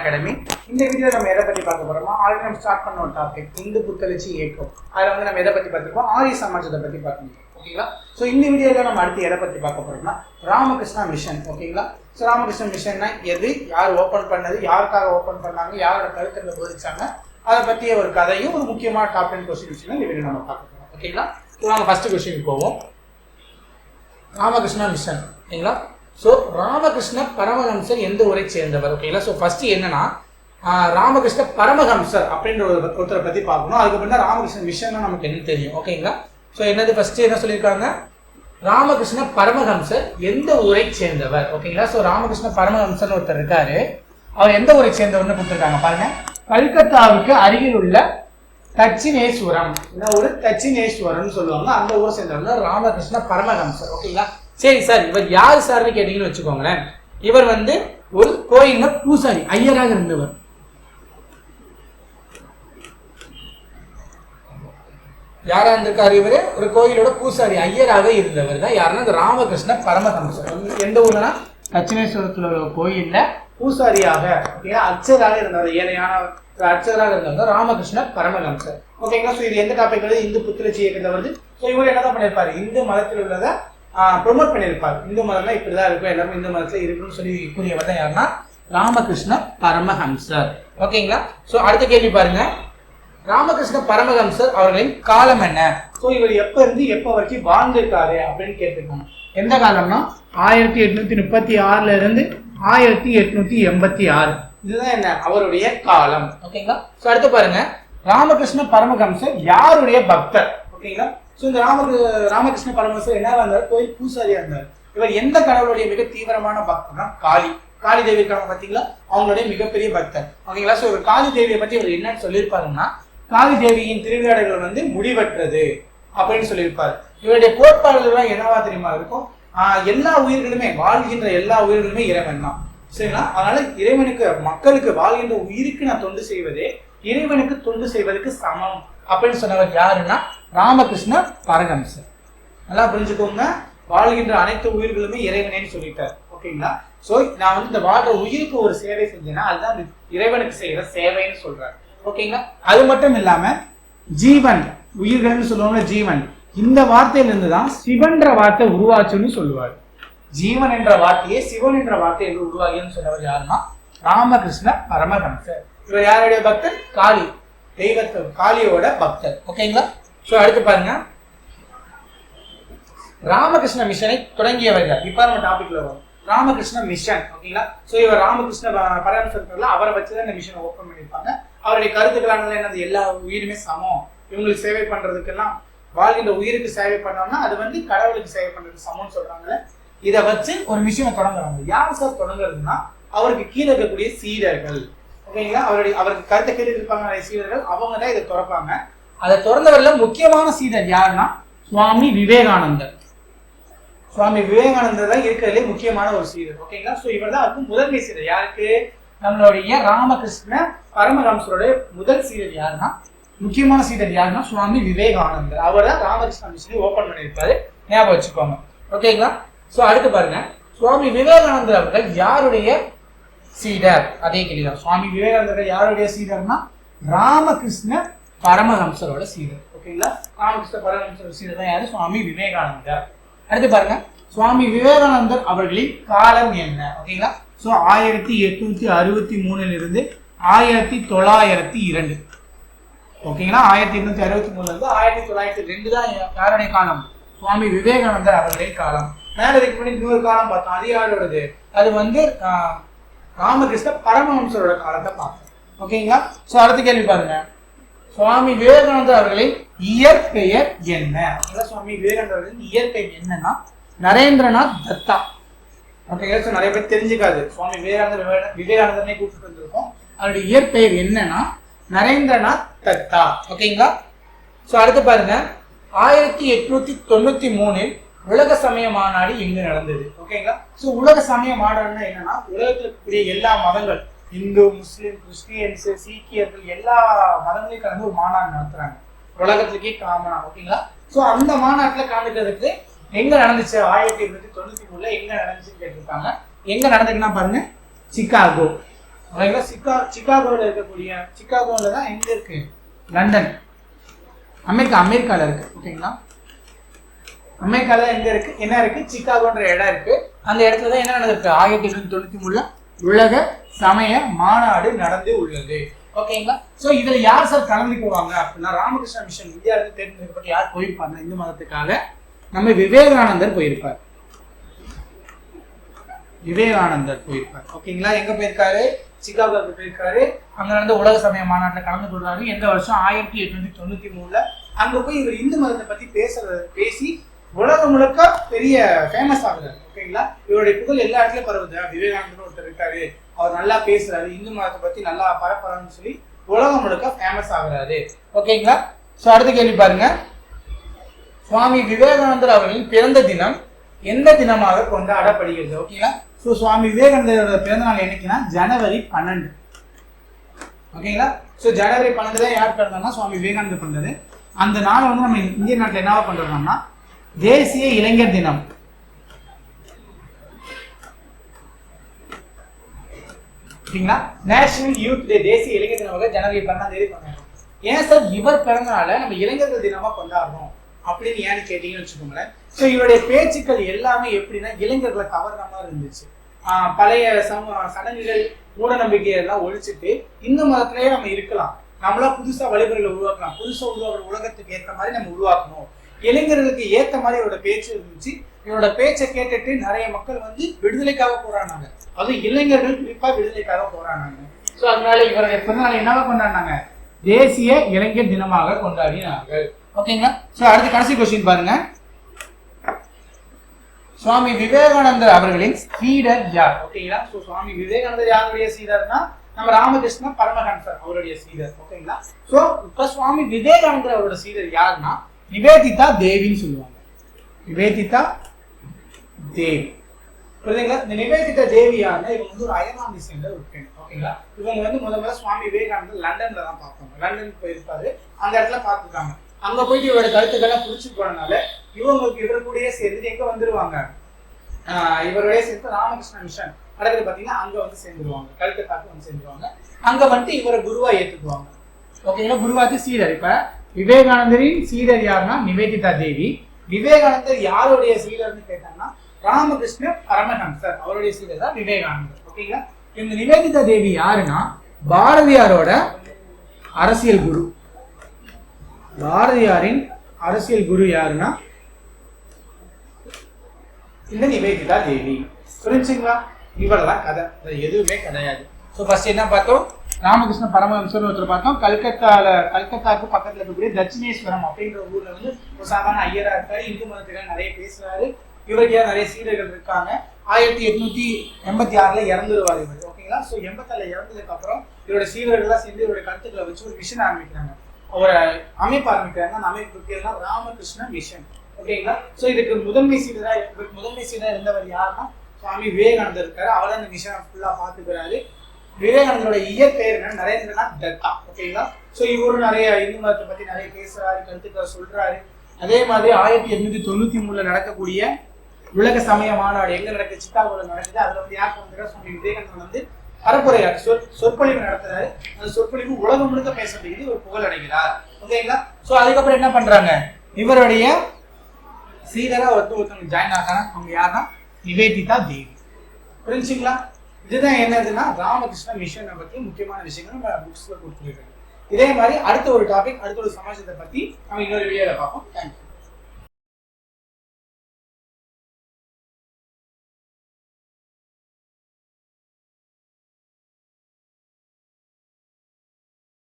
Academy இந்த video நம்ம எதை பத்தி பார்க்க போறோமா ஆல்ரெடி நம்ம ஸ்டார்ட் பண்ண ஒரு டாபிக் இந்து புத்தளிச்சி இயக்கம். அதில் வந்து நம்ம எதை பத்தி பார்த்துருக்கோம்? ஆரிய சமாஜத்தை பத்தி பார்க்கணும். ஓகேங்களா? ஸோ இந்த வீடியோவில் நம்ம அடுத்து எதை பத்தி பார்க்க போறோம்னா ராமகிருஷ்ணா மிஷன் ஓகேங்களா? ஸோ ராமகிருஷ்ண மிஷன்னா எது? யார் ஓப்பன் பண்ணது? யாருக்காக ஓப்பன் பண்ணாங்க? யாரோட கருத்துக்களை போதிச்சாங்க அதை பற்றிய ஒரு கதையும் ஒரு முக்கியமான டாப் டென் கொஸ்டின் விஷயம் இந்த வீடியோ நம்ம பார்க்க போகிறோம் ஓகேங்களா? ஸோ நம்ம ஃபஸ்ட்டு கொஸ்டின் போவோம். ராமகிருஷ்ணா மிஷன் ஓகேங்களா? ஸோ ராமகிருஷ்ண பரமஹம்சர் எந்த ஊரை சேர்ந்தவர்? ஓகேங்களா ஸோ ஃபர்ஸ்ட் என்னன்னா ராமகிருஷ்ண பரமஹம்சர் அப்படின்ற ஒரு ஒருத்தரை பத்தி பார்க்கணும். அதுக்கப்புறம் தான் ராமகிருஷ்ண விஷயம்னா நமக்கு என்ன தெரியும்? ஓகேங்களா ஸோ என்னது ஃபர்ஸ்ட் என்ன சொல்லியிருக்காங்க? ராமகிருஷ்ண பரமஹம்சர் எந்த ஊரை சேர்ந்தவர்? ஓகேங்களா ஸோ ராமகிருஷ்ண பரமஹம்சர் ஒருத்தர் இருக்காரு. அவர் எந்த ஊரை சேர்ந்தவர்னு கொடுத்துருக்காங்க பாருங்க. கல்கத்தாவுக்கு அருகில் உள்ள தட்சிணேஸ்வரம். என்ன ஒரு தட்சிணேஸ்வரம்னு சொல்லுவாங்க. அந்த ஊரை சேர்ந்தவர் ராமகிருஷ்ண பரமஹம்சர். ஓகேங்களா சரி சார் இவர் யார் சார்னு கேட்டீங்கன்னு வச்சுக்கோங்களேன். இவர் வந்து ஒரு கோயில்ல பூசாரி ஐயராக இருந்தவர். யாரா இருந்திருக்காரு இவரு? ஒரு கோயிலோட பூசாரி ஐயராக இருந்தவர் தான் யாருன்னா இந்த ராமகிருஷ்ண பரமஹம்சர். எந்த ஊர்னா? தட்சிணேஸ்வரத்துல உள்ள கோயில்ல பூசாரியாக ஓகேங்களா அர்ச்சகராக இருந்தவர் ஏனையான ஒரு அர்ச்சகராக இருந்தவர் ராமகிருஷ்ண பரமஹம்சர். ஓகேங்களா? ஸோ இது எந்த டாபிக் வருது இந்து புத்துணர்ச்சி இயக்கத்தை வருது? ஸோ இவர் என்னதான் பண்ணியிருப்பாரு இந்து மதத்தில் உள்ளதை ப்ரொமோட் பண்ணியிருப்பார். இந்து மதம்னா இப்படிதான் இருக்கும் எல்லாரும் இந்து மதத்தில் இருக்கணும்னு சொல்லி கூறியவர் தான் யாருன்னா ராமகிருஷ்ண பரமஹம்சர். ஓகேங்களா? ஸோ அடுத்த கேள்வி பாருங்க. ராமகிருஷ்ண பரமஹம்சர் அவர்களின் காலம் என்ன? ஸோ இவர் எப்போ இருந்து எப்போ வரைக்கும் வாழ்ந்திருக்காரு அப்படின்னு கேட்டிருக்காங்க எந்த காலம்னா? ஆயிரத்தி எட்நூத்தி முப்பத்தி ஆறுல இருந்து ஆயிரத்தி எட்நூத்தி எண்பத்தி ஆறு. இதுதான் என்ன? அவருடைய காலம். ஓகேங்களா? ஸோ அடுத்து பாருங்க. ராமகிருஷ்ண பரமஹம்சர் யாருடைய பக்தர்? ஓகேங்களா? ஸோ இந்த ராமரு ராமகிருஷ்ண பரமஸ் என்ன இருந்தார்? கோயில் பூசாரியா இருந்தார். இவர் எந்த கடவுளுடைய மிக தீவிரமான பக்தர்னா காளி. காளி தேவி இருக்காங்க அவங்களுடைய மிகப்பெரிய பக்தர். ஓகேங்களா? ஸோ இவர் காளி தேவியை பற்றி இவர் என்னன்னு சொல்லியிருப்பாருன்னா காளி தேவியின் திருவிளையாடல்கள் வந்து முடிவற்றது அப்படின்னு சொல்லியிருப்பார். இவருடைய கோட்பாடுகள்லாம் என்னவா தெரியுமா இருக்கும்? எல்லா உயிர்களுமே வாழ்கின்ற எல்லா உயிர்களுமே இறைவன் தான். சரிங்களா? அதனால இறைவனுக்கு மக்களுக்கு வாழ்கின்ற உயிருக்கு நான் தொண்டு செய்வதே இறைவனுக்கு தொண்டு செய்வதற்கு சமம் அப்படின்னு சொன்னவர் யாருன்னா ராமகிருஷ்ண பரகம்சர். நல்லா புரிஞ்சுக்கோங்க. வாழ்கின்ற அனைத்து உயிர்களுமே இறைவனேன்னு சொல்லிட்டார். ஓகேங்களா? சோ நான் வந்து இந்த வாழ்ற உயிருக்கு ஒரு சேவை செஞ்சேன்னா அதுதான் இறைவனுக்கு செய்யற சேவைன்னு சொல்றாரு. ஓகேங்களா? அது மட்டும் இல்லாம ஜீவன் உயிர்கள்னு சொல்லுவாங்க ஜீவன். இந்த வார்த்தையிலிருந்து தான் சிவன்ற வார்த்தை உருவாச்சுன்னு சொல்லுவார். ஜீவன் என்ற வார்த்தையே சிவன் என்ற வார்த்தை என்று உருவாகியன்னு சொன்னவர் யாருன்னா ராமகிருஷ்ண பரமஹம்சர். இவர் யாருடைய பக்தர்? காளி. தெய்வத்தை காளியோட பக்தர். ஓகேங்களா? ஸோ அடுத்து பாருங்க. ராமகிருஷ்ண மிஷனை தொடங்கியவர்கள். இப்போ நம்ம டாபிக்ல வரும். ராமகிருஷ்ண மிஷன். ஓகேங்களா? ஸோ இவர் ராமகிருஷ்ண ப- அவரை வச்சு தான் இந்த மிஷனை ஓப்பன் பண்ணியிருப்பாங்க. அவருடைய கருத்துக்களானது என்னது? எல்லா உயிருமே சமம். இவங்களுக்கு சேவை பண்றதுக்கெல்லாம் வாழ்கின்ற உயிருக்கு சேவை பண்ணோம்னா அது வந்து கடவுளுக்கு சேவை பண்றதுக்கு சமம்னு சொல்றாங்க இதை வச்சு ஒரு விஷயம் தொடங்குறாங்க. யார் சார் தொடங்குறதுன்னா அவருக்கு கீழே இருக்கக்கூடிய சீடர்கள். ஓகேங்களா? அவருடைய அவருக்கு கருத்தை கேட்டு இருப்பாங்க நிறைய சீடர்கள். அவங்க தான் இதை திறப்பாங்க. அதை திறந்தவர்ல முக்கியமான சீடர் யாருன்னா? சுவாமி விவேகானந்தர். சுவாமி விவேகானந்தர் தான் இருக்கிறதுலே முக்கியமான ஒரு சீடர். ஓகேங்களா? ஸோ இவர் தான் அவருக்கு முதன்மை சீடர். யாருக்கு? நம்மளுடைய ராமகிருஷ்ண பரமஹம்சருடைய முதல் சீடர் யாருன்னா? முக்கியமான சீடர் யாருன்னா? சுவாமி விவேகானந்தர். அவர் தான் ராமகிருஷ்ண மிஷனை ஓபன் பண்ணியிருப்பாரு. ஞாபகம் வச்சுக்கோங்க. ஓகேங்களா? ஸோ அடுத்து பாருங்க. சுவாமி விவேகானந்தர் அவர்கள் யாருடைய சீடர். அதே கேள்விதான் சுவாமி விவேகானந்தர் யாருடைய சீடர்னா? ராமகிருஷ்ண பரமஹம்சரோட சீடர். ஓகேங்களா ராமகிருஷ்ண பரமஹம்சரோட சீடர் தான் யாரு? சுவாமி விவேகானந்தர். அடுத்து பாருங்க. சுவாமி விவேகானந்தர் அவர்களின் காலம் என்ன? ஓகேங்களா ஸோ ஆயிரத்தி எட்நூத்தி அறுபத்தி மூணுல இருந்து ஆயிரத்தி தொள்ளாயிரத்தி இரண்டு. ஓகேங்களா ஆயிரத்தி எட்நூத்தி அறுபத்தி மூணுல இருந்து ஆயிரத்தி தொள்ளாயிரத்தி ரெண்டு தான் யாருடைய காலம்? சுவாமி விவேகானந்தர் அவர்களின் காலம். மேல இதுக்கு முன்னாடி இன்னொரு காலம் பார்த்தோம். அது யாரோடது அது வந்து ராமகிருஷ்ண பரமஹம்சரோட காலத்தை பார்த்தோம் ஓகேங்களா ஸோ அடுத்த கேள்வி பாருங்க. சுவாமி விவேகானந்தர் அவர்களின் இயற்பெயர் என்ன? சுவாமி விவேகானந்தர் அவர்களின் இயற்பெயர் என்னன்னா நரேந்திரநாத் தத்தா. ஓகேங்களா ஸோ நிறைய பேர் தெரிஞ்சுக்காது. சுவாமி விவேகானந்தர் விவேகானந்தர்னே கூப்பிட்டு வந்திருக்கோம். அவருடைய இயற்பெயர் என்னன்னா நரேந்திரநாத் தத்தா. ஓகேங்களா ஸோ அடுத்து பாருங்க. ஆயிரத்தி எட்நூத்தி தொண்ணூத்தி மூணில் உலக சமய மாநாடு எங்கு நடந்தது. ஓகேங்களா ஸோ உலக சமய மாநாடுன்னா என்னன்னா உலகத்துக்குரிய எல்லா மதங்கள் இந்து முஸ்லீம் கிறிஸ்டியன்ஸ் சீக்கியர்கள் எல்லா மதங்களையும் கலந்து ஒரு மாநாடு நடத்துறாங்க. உலகத்துக்கே காமனா ஓகேங்களா ஸோ அந்த மாநாட்டில் கலந்துக்கிறதுக்கு எங்க நடந்துச்சு? ஆயிரத்தி எட்நூத்தி தொண்ணூத்தி மூணுல எங்க நடந்துச்சுன்னு கேட்டிருக்காங்க. எங்க நடந்துக்குன்னா பாருங்க சிகாகோ ஓகேங்களா சிக்கா சிக்காகோவில் இருக்கக்கூடிய சிக்காகோவில் தான் எங்க இருக்கு? லண்டன். அமெரிக்கா அமெரிக்காவில் இருக்கு. ஓகேங்களா அமெரிக்கால எங்க இருக்கு? என்ன இருக்கு? சிக்காகோன்ற இடம் இருக்கு. அந்த இடத்துல தான் என்ன நடந்திருக்கு? ஆயிரத்தி எட்நூத்தி தொண்ணூத்தி மூணுல உலக சமய மாநாடு நடந்து உள்ளது. ஓகேங்களா? ஸோ இதில் யார் சார் கலந்துக்குவாங்க அப்படின்னா ராமகிருஷ்ண மிஷன் இந்தியாவிலிருந்து தேர்ந்தெடுக்கப்பட்டு யார் போயிருப்பாங்க? இந்து மதத்துக்காக நம்ம விவேகானந்தர் போயிருப்பார். விவேகானந்தர் போயிருப்பார். ஓகேங்களா? எங்க போயிருக்காரு? சிகாகோவுக்கு போயிருக்காரு. அங்க நடந்த உலக சமய மாநாட்டில் கலந்து கொள்றாரு எந்த வருஷம் ஆயிரத்தி எட்நூத்தி தொண்ணூத்தி மூணுல அங்க போய் இவர் இந்து மதத்தை பத்தி பேசுறது பேசி உலகம் முழுக்க பெரிய ஃபேமஸ் ஆகுறாரு ஓகேங்களா இவருடைய புகழ் எல்லா இடத்துலயும் பரவுது. விவேகானந்தர் ஒருத்தர் இருக்காரு. அவர் நல்லா பேசுறாரு. இந்து மதத்தை பத்தி நல்லா பரப்புறாருன்னு சொல்லி உலகம் முழுக்க ஃபேமஸ் ஆகுறாரு. ஓகேங்களா ஸோ அடுத்த கேள்வி பாருங்க. சுவாமி விவேகானந்தர் அவர்களின் பிறந்த தினம் எந்த தினமாக கொண்டாடப்படுகிறது? ஓகேங்களா ஸோ சுவாமி விவேகானந்தரோட பிறந்த நாள் என்னைக்குன்னா? ஜனவரி பன்னெண்டு. ஓகேங்களா ஸோ ஜனவரி பன்னெண்டு தான் யார் பிறந்தாங்கன்னா சுவாமி விவேகானந்தர் பிறந்தது. அந்த நாளை வந்து நம்ம இந்திய நாட்டில் என்னவா பண்றோம்னா தேசிய இளைஞர் தினம். ஓகேங்களா? நேஷனல் யூத் டே தேசிய இளைஞர் தினமாக ஜனவரி பன்னெண்டாம் தேதி கொண்டாடுறோம். ஏன் சார்? இவர் பிறந்தனால நம்ம இளைஞர்கள் தினமா கொண்டாடுறோம் அப்படின்னு ஏன்னு கேட்டீங்கன்னு வச்சுக்கோங்களேன். ஸோ இவருடைய பேச்சுக்கள் எல்லாமே எப்படின்னா இளைஞர்களை கவர்ற மாதிரி இருந்துச்சு. ஆஹ் பழைய சம சடங்குகள் மூட நம்பிக்கை எல்லாம் ஒழிச்சிட்டு இந்து மதத்திலேயே நம்ம இருக்கலாம். நம்மளா புதுசா வழிமுறைகளை உருவாக்கலாம். புதுசா உருவாக்குற உலகத்துக்கு ஏற்ற மாதிரி நம்ம உருவாக்கணும். இளைஞர்களுக்கு ஏத்த மாதிரி இவரோட பேச்சு இருந்துச்சு. இவரோட பேச்சை கேட்டுட்டு நிறைய மக்கள் வந்து விடுதலைக்காக போராடினாங்க. அதுவும் இளைஞர்கள் குறிப்பா விடுதலைக்காக போராடினாங்க. ஸோ அதனால இவரை பிறந்தநாளை என்னவா கொண்டாடினாங்க தேசிய இளைஞர் தினமாக கொண்டாடினார்கள் ஓகேங்களா ஸோ அடுத்து கடைசி கொஸ்டின் பாருங்க. சுவாமி விவேகானந்தர் அவர்களின் சீடர் யார்? ஓகேங்களா ஸோ சுவாமி விவேகானந்தர் யாருடைய சீடர்னா? நம்ம ராமகிருஷ்ண பரமஹன்சர் அவருடைய சீடர். ஓகேங்களா ஸோ இப்போ சுவாமி விவேகானந்தர் அவரோட சீடர் யாருன்னா நிவேதிதா தேவின்னு சொல்லுவாங்க. நிவேதிதா தேவி. புரியுதுங்களா? இந்த நிவேதிதா தேவியான இவங்க வந்து ஒரு அயர்லாந்தை சேர்ந்த ஒரு பெண். ஓகேங்களா? இவங்க வந்து முதல் முதல்ல சுவாமி விவேகானந்தர் லண்டன்ல தான் பார்ப்பாங்க. லண்டன் போயிருப்பாரு. அந்த இடத்துல பார்த்துருக்காங்க. அங்க போயிட்டு இவரோட கருத்துக்கெல்லாம் புடிச்சு போனனால இவங்களுக்கு இவர் கூடயே சேர்ந்துட்டு எங்க வந்துருவாங்க? இவருடைய சேர்த்து ராமகிருஷ்ண மிஷன் அடுத்தது பாத்தீங்கன்னா அங்க வந்து சேர்ந்துருவாங்க. கல்கத்தாக்கு வந்து சேர்ந்துருவாங்க. அங்க வந்துட்டு இவரை குருவா ஏத்துக்குவாங்க. ஓகேங்களா? குருவாத்து சீரர் இப்ப. விவேகானந்தரின் சீடர் யாருன்னா நிவேதிதா தேவி. விவேகானந்தர் யாருடைய சீடர்னு கேட்டாங்கன்னா ராமகிருஷ்ண பரமஹம்சர் அவருடைய சீடர் தான் விவேகானந்தர். ஓகேங்களா இந்த நிவேதிதா தேவி யாருன்னா பாரதியாரோட அரசியல் குரு. பாரதியாரின் அரசியல் குரு யாருன்னா இந்த நிவேதிதா தேவி. புரிஞ்சுங்களா? இவ்வளவுதான் கதை. எதுவுமே கிடையாது. ஸோ ஃபர்ஸ்ட் என்ன பார்த்தோம்? ராமகிருஷ்ண பரமஹம்சர் ஒருத்தர் பார்த்தோம். கல்கத்தால கல்கத்தாக்கு பக்கத்துல இருக்கக்கூடிய தட்சிணேஸ்வரம் அப்படின்ற ஊர்ல வந்து ஒரு சாதாரண ஐயரா இருக்காரு. இந்து மதத்துக்காக நிறைய பேசுறாரு. இவருக்கே நிறைய சீடர்கள் இருக்காங்க. ஆயிரத்தி எட்நூத்தி எண்பத்தி ஆறுல இறந்துருவார் இவர். ஓகேங்களா ஸோ எண்பத்தால இறந்ததுக்கு அப்புறம் இவரோட சீடர்கள்லாம் சேர்ந்து இவருடைய கருத்துக்களை வச்சு ஒரு மிஷன் ஆரம்பிக்கிறாங்க. ஒரு அமைப்பு ஆரம்பிக்கிறாங்க. அந்த அமைப்பு பேர்லாம் ராமகிருஷ்ண மிஷன் ஓகேங்களா ஸோ இதுக்கு முதன்மை சீடரா இதுக்கு முதன்மை சீடரா இருந்தவர் யாருன்னா சுவாமி விவேகானந்தர் இருக்காரு. அவர் அந்த மிஷனை ஃபுல்லா பாத்துக்கிறாரு விவேகானந்தரோட இயற்பெயர் என்ன நரேந்திரநாத் தத்தா ஓகேங்களா ஸோ இவரும் நிறைய இந்து மதத்தை பத்தி நிறைய பேசுறாரு கருத்துக்களை சொல்றாரு. அதே மாதிரி ஆயிரத்தி எட்நூத்தி தொண்ணூத்தி மூணுல நடக்கக்கூடிய உலக சமய மாநாடு எங்க நடக்குது? சிக்காகோல நடக்குது. அதுல வந்து யார் வந்து சுவாமி விவேகானந்தர் வந்து பரப்புரையார் சொற் சொற்பொழிவு நடத்துறாரு. அந்த சொற்பொழிவு உலகம் முழுக்க பேசப்படுகிறது. ஒரு புகழ் அடைகிறார். ஓகேங்களா ஸோ அதுக்கப்புறம் என்ன பண்றாங்க? இவருடைய சீடரா ஒருத்தர் ஒருத்தவங்க ஜாயின் ஆகிறாங்க அவங்க யாருன்னா நிவேதிதா தேவி. புரிஞ்சுங்களா? இதுதான் என்னதுன்னா ராமகிருஷ்ண மிஷனை பத்தி முக்கியமான விஷயங்கள் நம்ம புக்ஸ்ல கொடுத்துருக்காங்க. இதே மாதிரி அடுத்த ஒரு டாபிக் அடுத்த ஒரு சமாஜத்தை பத்தி நம்ம இன்னொரு வீடியோல பார்ப்போம். தேங்க்யூ